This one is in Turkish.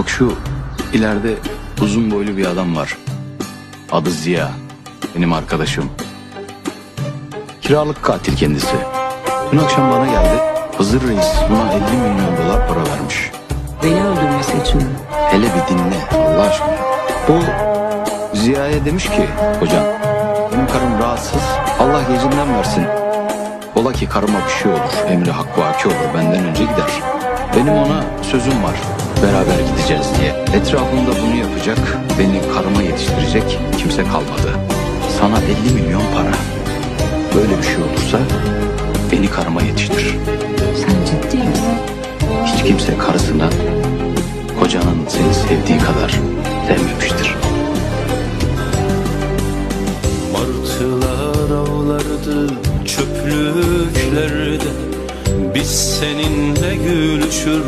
Bak şu ileride uzun boylu bir adam var. Adı Ziya. Benim arkadaşım. Kiralık katil kendisi. Dün akşam bana geldi. Hızır Reis buna 50 milyon dolar para vermiş. Beni öldürmesi için mi? Hele bir dinle Allah aşkına. Bu Ziya'ya demiş ki hocam benim karım rahatsız Allah gecinden versin. Ola ki karıma bir şey olur emri hakkı vaki olur benden önce gider. Benim ona sözüm var beraber gideceğiz diye. Etrafımda bunu yapacak beni karıma yetiştirecek kimse kalmadı. Sana 50 milyon para. Böyle bir şey olursa beni karıma yetiştir. Sen ciddi misin? Hiç kimse karısına kocanın seni sevdiği kadar sevmemiştir. Martılar avlardı çöplüklerde Biz seninle gülüşür